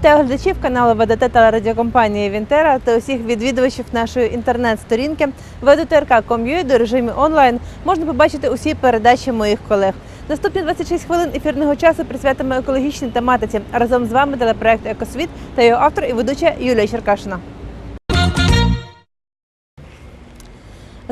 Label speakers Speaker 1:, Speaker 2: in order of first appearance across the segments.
Speaker 1: Вітаю глядачів каналу ВДТ телерадіокомпанії Вінтера та усіх відвідувачів нашої інтернет-сторінки ВДТРК.com.ua до режимі онлайн можна побачити усі передачі моїх колег. Наступні 26 хвилин ефірного часу присвятимо екологічній тематиці. Разом з вами телепроект Екосвіт та його автор і ведуча Юлія Черкашина.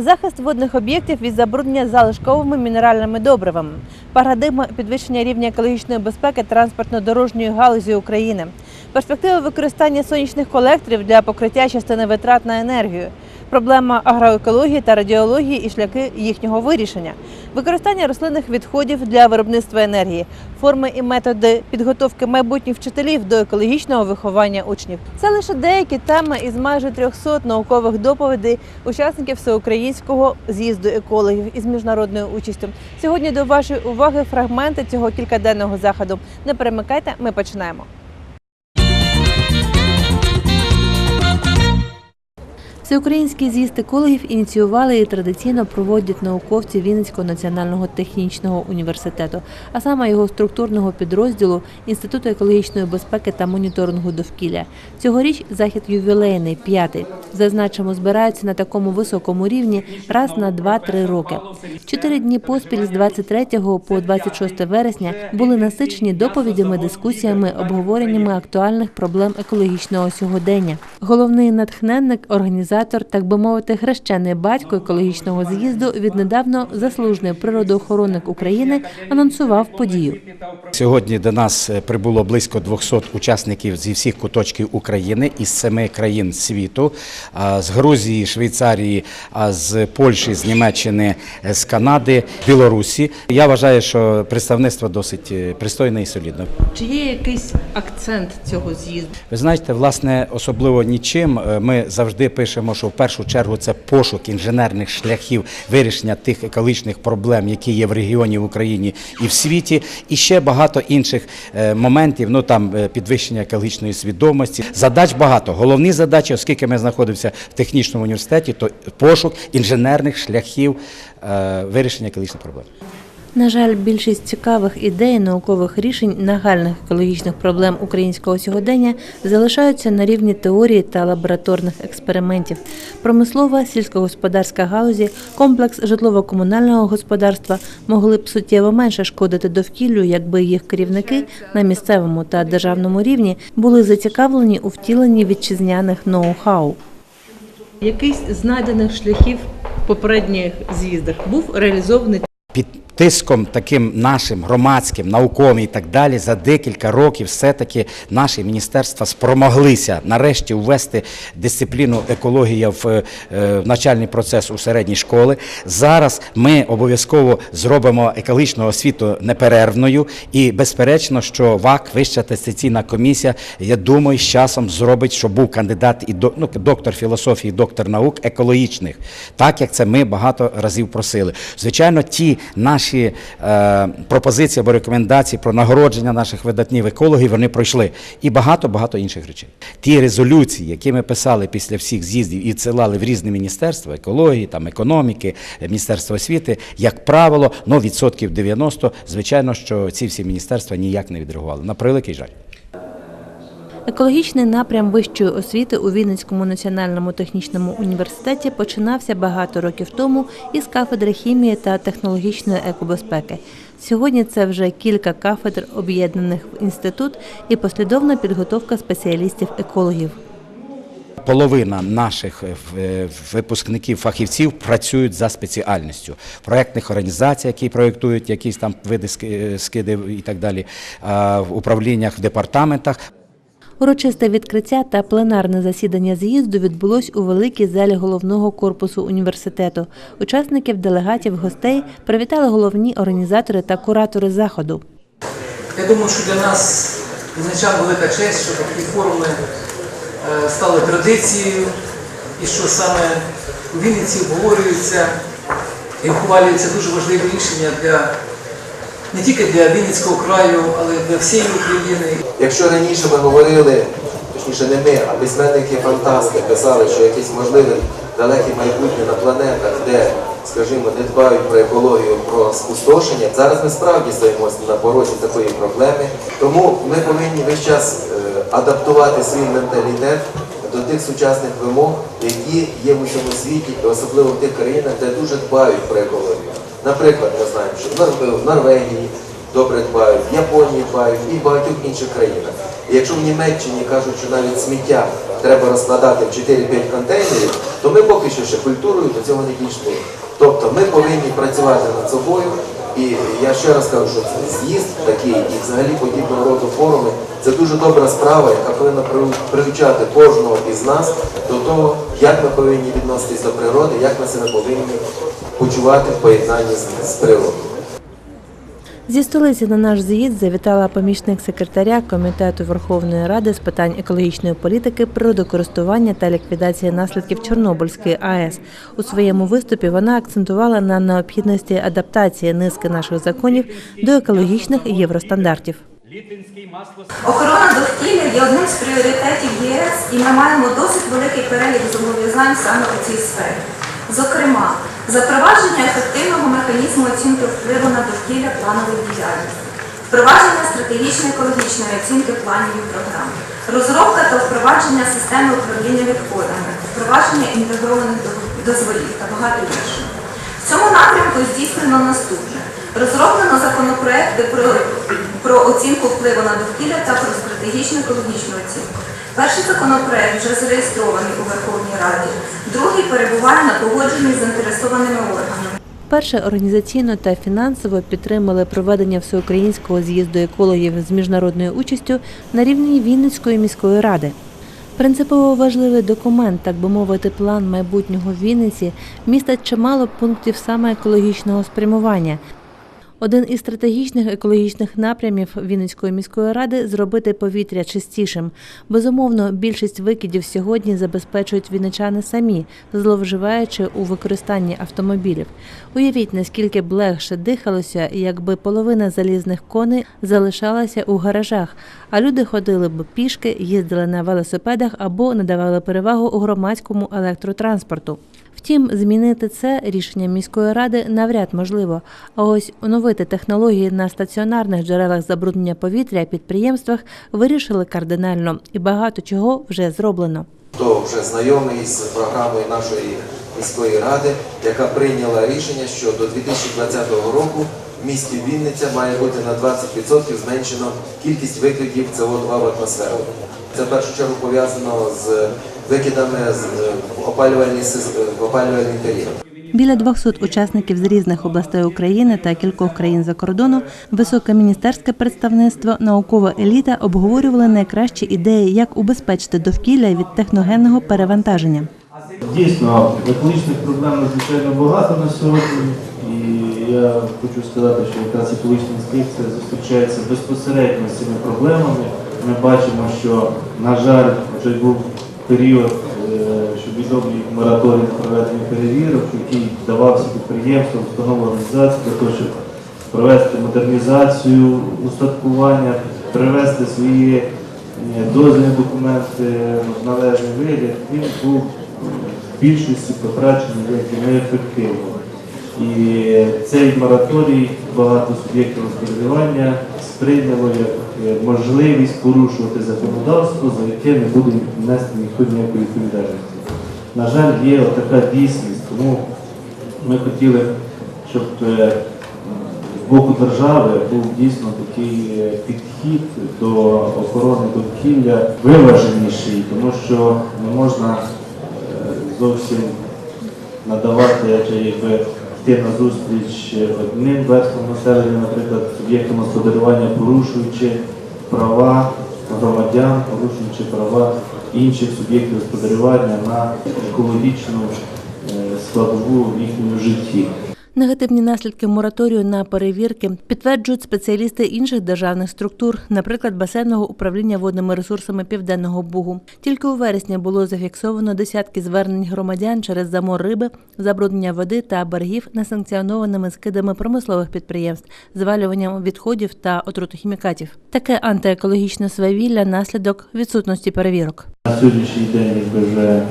Speaker 1: Захист водних об'єктів від забруднення залишковими мінеральними добривами, парадигма підвищення рівня екологічної безпеки транспортно-дорожньої галузі України, перспектива використання сонячних колекторів для покриття частини витрат на енергію, проблема агроекології та радіології і шляхи їхнього вирішення, використання рослинних відходів для виробництва енергії, форми і методи підготовки майбутніх вчителів до екологічного виховання учнів. Це лише деякі теми із майже 300 наукових доповідей учасників всеукраїнського з'їзду екологів із міжнародною участю. Сьогодні до вашої уваги фрагменти цього кількаденного заходу. Не перемикайте, ми починаємо. Всеукраїнський з'їзд екологів ініціювали і традиційно проводять науковці Вінницького національного технічного університету, а саме його структурного підрозділу Інституту екологічної безпеки та моніторингу довкілля. Цьогоріч захід ювілейний, п'ятий. Зазначимо, збираються на такому високому рівні раз на 2-3 роки. Чотири дні поспіль з 23 по 26 вересня були насичені доповідями, дискусіями, обговореннями актуальних проблем екологічного сьогодення. Головний натхненник, організатор, так би мовити, хрещений батько екологічного з'їзду, віднедавно заслужений природоохоронник України, анонсував подію.
Speaker 2: Сьогодні до нас е, прибуло близько 200 учасників зі всіх куточків України із семи країн світу, з Грузії, Швейцарії, а з Польщі, з Німеччини, е, з Канади, Білорусі. Я вважаю, що представництво досить е, пристойне і солідне.
Speaker 1: Чи є якийсь акцент цього з'їзду?
Speaker 2: Ви знаєте, власне, особливо нічим. Ми завжди пишемо, що в першу чергу це пошук інженерних шляхів вирішення тих екологічних проблем, які є в регіоні в Україні і в світі, і ще багато інших е, моментів. Ну там е, підвищення екологічної свідомості. Задач багато. Головні задачі, оскільки ми знаходимося в технічному університеті, то пошук інженерних шляхів е, вирішення екологічних проблем.
Speaker 1: На жаль, більшість цікавих ідей, наукових рішень нагальних екологічних проблем українського сьогодення залишаються на рівні теорії та лабораторних експериментів. Промислова, сільськогосподарська галузі, комплекс житлово-комунального господарства могли б суттєво менше шкодити довкіллю, якби їх керівники на місцевому та державному рівні були зацікавлені у втіленні вітчизняних ноу-хау. Якийсь знайдених шляхів в попередніх з'їздах був реалізований
Speaker 2: тиском таким нашим громадським, науковим і так далі, за декілька років все-таки наші міністерства спромоглися нарешті ввести дисципліну екологія в, е, навчальний процес у середній школи. Зараз ми обов'язково зробимо екологічну освіту неперервною і безперечно, що ВАК, Вища атестаційна комісія, я думаю, з часом зробить, щоб був кандидат і до- ну, доктор філософії, доктор наук екологічних, так як це ми багато разів просили. Звичайно, ті наші е, пропозиції або рекомендації про нагородження наших видатнів екологів вони пройшли і багато багато інших речей. Ті резолюції, які ми писали після всіх з'їздів і цилали в різні міністерства екології, там економіки, міністерства освіти, як правило, ну відсотків 90, звичайно, що ці всі міністерства ніяк не відреагували. На превеликий жаль.
Speaker 1: Екологічний напрям вищої освіти у Вінницькому національному технічному університеті починався багато років тому із кафедри хімії та технологічної екобезпеки. Сьогодні це вже кілька кафедр, об'єднаних в інститут, і послідовна підготовка спеціалістів-екологів.
Speaker 2: Половина наших е, е, випускників фахівців працюють за спеціальністю проєктних організаціях, які проєктують якісь там види е, скиди і так далі, в управліннях, в департаментах.
Speaker 1: Урочисте відкриття та пленарне засідання з'їзду відбулось у великій залі головного корпусу університету. Учасників, делегатів, гостей привітали головні організатори та куратори заходу.
Speaker 3: Я думаю, що для нас визначала велика честь, що такі форуми е, стали традицією і що саме у Вінниці обговорюються і ухвалюються дуже важливі рішення для не тільки для Вінницького краю, але й для всієї України.
Speaker 4: Якщо раніше ми говорили, точніше не ми, а письменники-фантасти писали, що якесь можливе далеке майбутнє на планетах, де, скажімо, не дбають про екологію, про спустошення, зараз ми справді стоїмо на порозі такої проблеми. Тому ми повинні весь час е, адаптувати свій менталітет до тих сучасних вимог, які є в усьому світі, особливо в тих країнах, де дуже дбають про екологію. Наприклад, ми знаємо, що в Норвегії добре дбають, в Японії дбають і в багатьох інших країнах. І якщо в Німеччині кажуть, що навіть сміття треба розкладати в 4-5 контейнерів, то ми поки що ще культурою до цього не дійшли. Тобто ми повинні працювати над собою. І я ще раз кажу, що це з'їзд такий і взагалі подібного роду форуми це дуже добра справа, яка повинна привчати кожного із нас до того, як ми повинні відноситись до природи, як ми себе повинні почувати в поєднанні з, природою.
Speaker 1: Зі столиці на наш з'їзд завітала помічник секретаря Комітету Верховної Ради з питань екологічної політики, природокористування та ліквідації наслідків Чорнобильської АЕС. У своєму виступі вона акцентувала на необхідності адаптації низки наших законів до екологічних євростандартів.
Speaker 5: Охорона довкілля є одним з пріоритетів ЄС, і ми маємо досить великий перелік зобов'язань саме у цій сфері. Зокрема, запровадження ефективного механізму оцінки впливу на довкілля планової діяльності, впровадження стратегічної екологічної оцінки планів і програм, розробка та впровадження системи управління відходами, впровадження інтегрованих дозволів та багато іншого. В цьому напрямку здійснено наступне. Розроблено законопроекти про, про оцінку впливу на довкілля та про стратегічну екологічну оцінку. Перший законопроект вже зареєстрований у Верховній Раді, другий перебуває на погодженні з заінтересованими органами.
Speaker 1: Перше організаційно та фінансово підтримали проведення всеукраїнського з'їзду екологів з міжнародною участю на рівні Вінницької міської ради. Принципово важливий документ, так би мовити, план майбутнього Вінниці містить чимало пунктів саме екологічного спрямування. Один із стратегічних екологічних напрямів Вінницької міської ради зробити повітря чистішим. Безумовно, більшість викидів сьогодні забезпечують вінничани самі, зловживаючи у використанні автомобілів. Уявіть, наскільки б легше дихалося, якби половина залізних коней залишалася у гаражах, а люди ходили б пішки, їздили на велосипедах або надавали перевагу у громадському електротранспорту. Втім, змінити це рішення міської ради навряд можливо. А ось оновити технології на стаціонарних джерелах забруднення повітря підприємствах вирішили кардинально, і багато чого вже зроблено.
Speaker 4: хто вже знайомий з програмою нашої міської ради, яка прийняла рішення, що до 2020 року в місті Вінниця має бути на 20% зменшено кількість викидів СО2 в атмосферу. Це в першу чергу пов'язано з викидами з е, опалювальний в опалювальний період.
Speaker 1: Біля 200 учасників з різних областей України та кількох країн за кордону, високе міністерське представництво, наукова еліта обговорювали найкращі ідеї, як убезпечити довкілля від техногенного перевантаження.
Speaker 6: Дійсно, екологічних проблем надзвичайно багато на сьогодні. І я хочу сказати, що якраз екологічна інспекція зустрічається безпосередньо з цими проблемами. Ми бачимо, що, на жаль, вже був період, щоб що відомий мораторій на проведення перевірок, який давався підприємствам, установам організації для того, щоб провести модернізацію, устаткування, привести свої е, дозвільні документи в належний вигляд, він був в більшості потрачений як неефективно. І цей мораторій багато суб'єктів господарювання сприйняло як е, можливість порушувати законодавство, за яке не буде нести ніхто ніякої відповідальності. На жаль, є така дійсність, тому ми хотіли, щоб е, з боку держави був дійсно такий е, підхід до охорони довкілля виваженіший, тому що не можна зовсім надавати якби йти на зустріч одним верствам населення, наприклад, суб'єктам господарювання, порушуючи права громадян, порушуючи права інших суб'єктів господарювання на екологічну е, складову в їхньому житті.
Speaker 1: Негативні наслідки мораторію на перевірки підтверджують спеціалісти інших державних структур, наприклад, басейного управління водними ресурсами Південного Бугу. Тільки у вересні було зафіксовано десятки звернень громадян через замор риби, забруднення води та берегів несанкціонованими скидами промислових підприємств, звалюванням відходів та отрутохімікатів. Таке антиекологічне свавілля – наслідок відсутності перевірок.
Speaker 6: На сьогоднішній день якби вже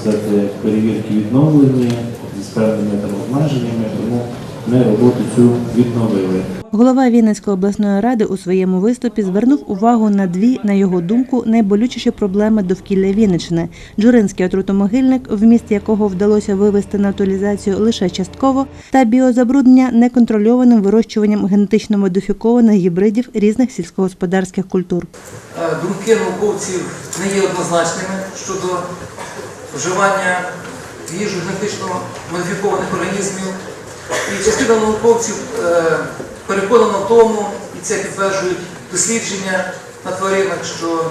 Speaker 6: сказати, перевірки відновлені зі певними там обмеженнями, тому ми роботу цю відновили.
Speaker 1: Голова Вінницької обласної ради у своєму виступі звернув увагу на дві, на його думку, найболючіші проблеми довкілля Вінниччини – Джуринський отрутомогильник, в місті якого вдалося вивести на утилізацію лише частково, та біозабруднення неконтрольованим вирощуванням генетично модифікованих гібридів різних сільськогосподарських культур.
Speaker 3: Е, Думки науковців не є однозначними щодо вживання їжу генетично модифікованих організмів. І частина науковців е, переконана в тому, і це підтверджують дослідження на тваринах, що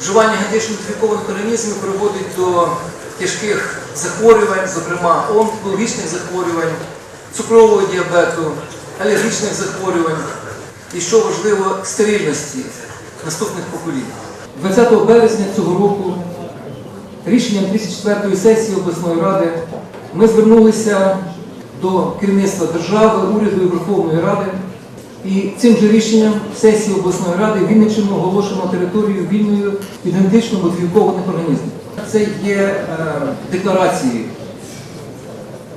Speaker 3: вживання генетично модифікованих організмів приводить до тяжких захворювань, зокрема онкологічних захворювань, цукрового діабету, алергічних захворювань і, що важливо, стерильності наступних поколінь. 20 березня цього року рішенням 34-ї сесії обласної ради ми звернулися до керівництва держави, уряду і Верховної Ради. І цим же рішенням сесії обласної ради Вінниччину оголошено територію вільною від генетично модифікованих організмів. Це є е, декларацією,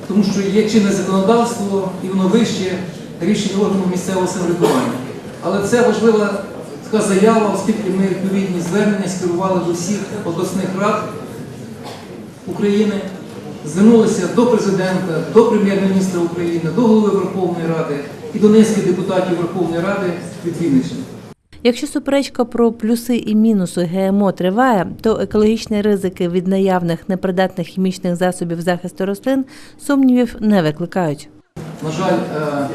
Speaker 3: тому що є чинне законодавство і воно вище рішень органу місцевого самоврядування. Але це важлива така заява, оскільки ми відповідні звернення скерували до всіх обласних рад України, звернулися до президента, до прем'єр-міністра України, до голови Верховної Ради і до низки депутатів Верховної Ради від Вінниччини.
Speaker 1: Якщо суперечка про плюси і мінуси ГМО триває, то екологічні ризики від наявних непридатних хімічних засобів захисту рослин сумнівів не викликають.
Speaker 3: На жаль, е,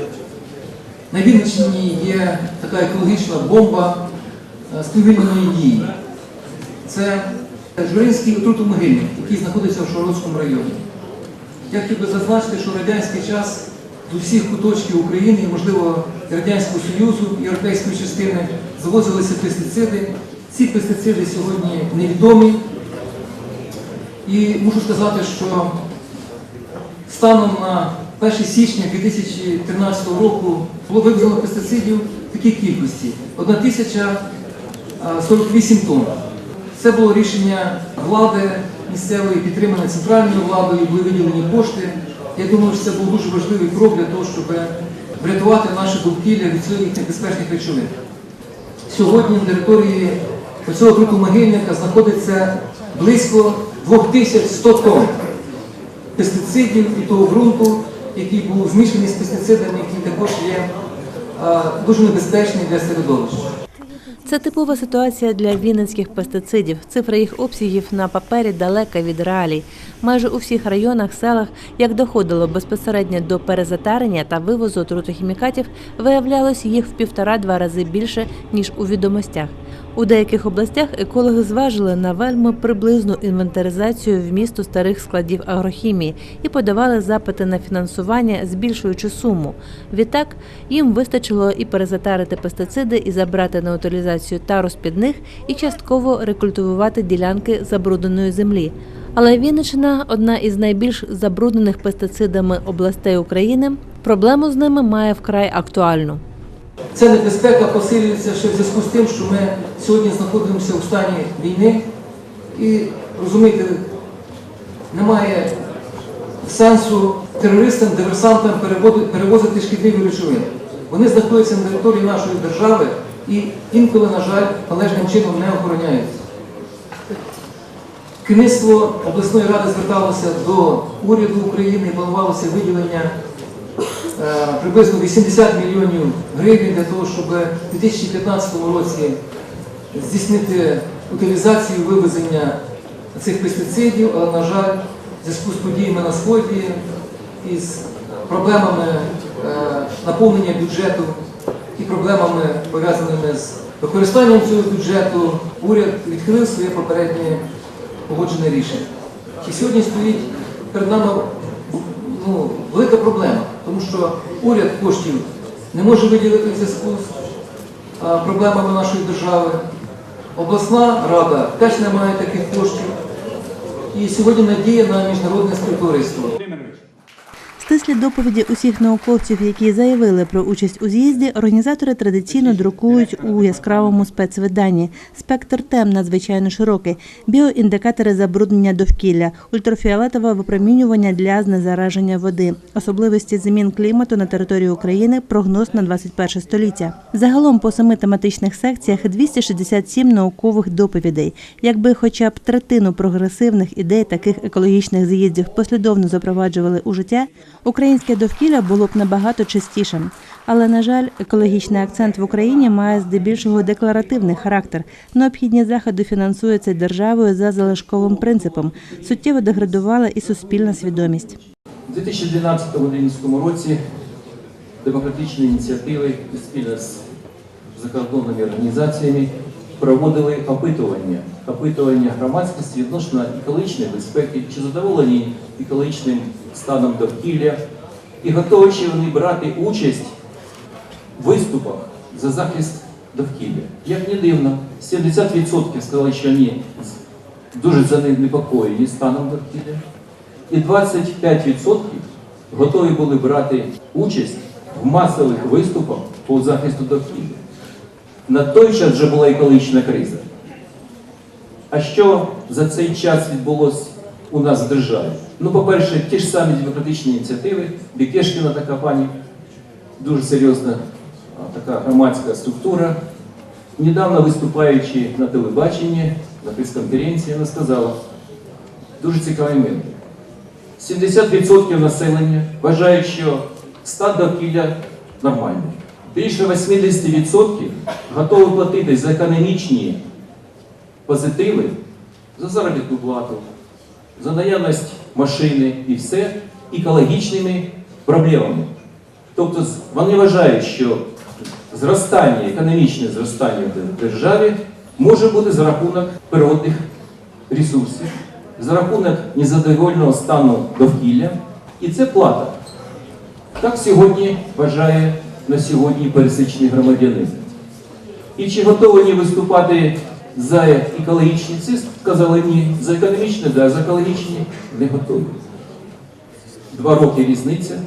Speaker 3: на Вінниччині є така екологічна бомба е, сповільненої дії. Це Журинський отрутомогильник, який знаходиться в Шородському районі. Я хотів би зазначити, що в радянський час з усіх куточків України, можливо, Радянського Союзу, європейської частини завозилися пестициди. Ці пестициди сьогодні невідомі. І мушу сказати, що Станом на 1 січня 2013 року було вивезено пестицидів в такій кількості 1048 тонн. Це було рішення влади місцевої, підтримане центральною владою, були виділені кошти. Я думаю, що це був дуже важливий крок для того, щоб врятувати наше довкілля від своїх небезпечних речовин. Сьогодні на території цього трупомогильника знаходиться близько 2100 тонн пестицидів і того ґрунту, який був змішаний з пестицидами, який також є дуже небезпечний для середовища.
Speaker 1: Це типова ситуація для вінницьких пестицидів. Цифра їх обсягів на папері далека від реалій. Майже у всіх районах, селах, як доходило безпосередньо до перезатарення та вивозу отрутохімікатів, виявлялось їх в півтора-два рази більше ніж у відомостях. У деяких областях екологи зважили на вельми приблизну інвентаризацію вмісту старих складів агрохімії і подавали запити на фінансування, збільшуючи суму. Відтак їм вистачило і перезатарити пестициди, і забрати на утилізацію тару з-під них, і частково рекультивувати ділянки забрудненої землі. Але Вінниччина – одна із найбільш забруднених пестицидами областей України. Проблему з ними має вкрай актуальну.
Speaker 3: Ця небезпека посилюється ще в зв'язку з тим, що ми сьогодні знаходимося у стані війни і розумієте, немає сенсу терористам, диверсантам перевозити шкідливі речовини. Вони знаходяться на території нашої держави і інколи, на жаль, належним чином не охороняються. Керівництво обласної ради зверталося до уряду України і планувалося виділення приблизно 80 мільйонів гривень для того, щоб у 2015 році здійснити утилізацію вивезення цих пестицидів, але, на жаль, в зв'язку з подіями на сході і з проблемами е, наповнення бюджету і проблемами пов'язаними з використанням цього бюджету, уряд відхилив своє попереднє погоджене рішення. І сьогодні стоїть перед нами ну, велика проблема, тому що уряд коштів не може виділити в зв'язку з проблемами нашої держави. Обласна рада теж не має таких коштів. І сьогодні надія на міжнародне співтовариство.
Speaker 1: Стислі доповіді усіх науковців, які заявили про участь у з'їзді, організатори традиційно друкують у яскравому спецвиданні. Спектр тем надзвичайно широкий: біоіндикатори забруднення довкілля, ультрафіолетове випромінювання для знезараження води, особливості змін клімату на території України, прогноз на 21 століття. Загалом по семи тематичних секціях 267 наукових доповідей. Якби хоча б третину прогресивних ідей таких екологічних з'їздів послідовно запроваджували у життя, українське довкілля було б набагато чистішим. Але на жаль, екологічний акцент в Україні має здебільшого декларативний характер. Необхідні заходи фінансуються державою за залишковим принципом. Суттєво деградувала і суспільна свідомість.
Speaker 7: У 2012-2011 році демократичні ініціативи спільно з закордонними організаціями проводили опитування, опитування громадськості відносно екологічної безпеки, чи задоволені екологічним станом довкілля, і готові чи вони брати участь в виступах за захист довкілля. Як не дивно, 70% сказали, що вони дуже занепокоєні станом довкілля, і 25% готові були брати участь в масових виступах по захисту довкілля. На той час вже була екологічна криза. А що за цей час відбулося у нас в державі? Ну, по-перше, ті ж самі демократичні ініціативи, Бікешкіна така пані, дуже серйозна така громадська структура. Недавно виступаючи на телебаченні, на прес-конференції, вона сказала дуже цікавий момент. 70% населення вважають, що стан довкілля нормальний. Більше 80% готові платити за економічні позитиви, за заробітну плату, за наявність машини і все екологічними проблемами. Тобто вони вважають, що зростання, економічне зростання в державі може бути за рахунок природних ресурсів, за рахунок незадовольного стану довкілля, і це плата. Так сьогодні вважає на сьогодні пересічний громадянин. І чи готові виступати за екологічні? Ці сказали ні. За економічні, да, за екологічні не готові. Два роки різниця,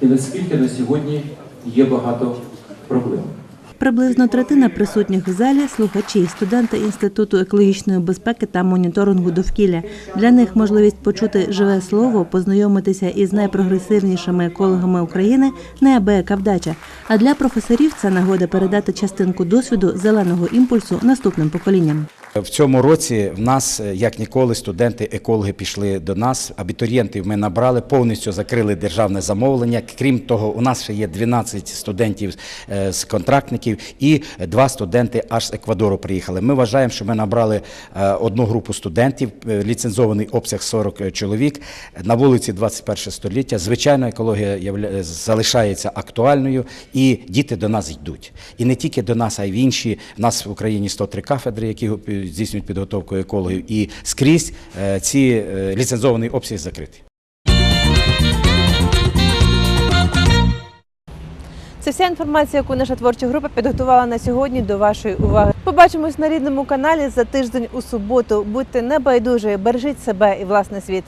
Speaker 7: і наскільки на сьогодні є багато проблем.
Speaker 1: Приблизно третина присутніх в залі слухачі, студенти Інституту екологічної безпеки та моніторингу довкілля. Для них можливість почути живе слово, познайомитися із найпрогресивнішими екологами України неабияка вдача. А для професорів це нагода передати частинку досвіду зеленого імпульсу наступним поколінням.
Speaker 2: В цьому році в нас, е, як ніколи, студенти-екологи пішли до нас. Абітурієнтів ми набрали, повністю закрили державне замовлення. Крім того, у нас ще є 12 студентів е, з контрактників і два студенти аж з Еквадору приїхали. Ми вважаємо, що ми набрали е, одну групу студентів, ліцензований обсяг 40 чоловік на вулиці 21 століття. Звичайно, екологія залишається актуальною, і діти до нас йдуть. І не тільки до нас, а й в інші. У нас в Україні 103 кафедри, які здійснюють підготовку екологів, і скрізь е, ці е, ліцензований обсяг закритий.
Speaker 1: Це вся інформація, яку наша творча група підготувала на сьогодні до вашої уваги. Побачимось на рідному каналі за тиждень у суботу. Будьте небайдужі, бережіть себе і власний світ.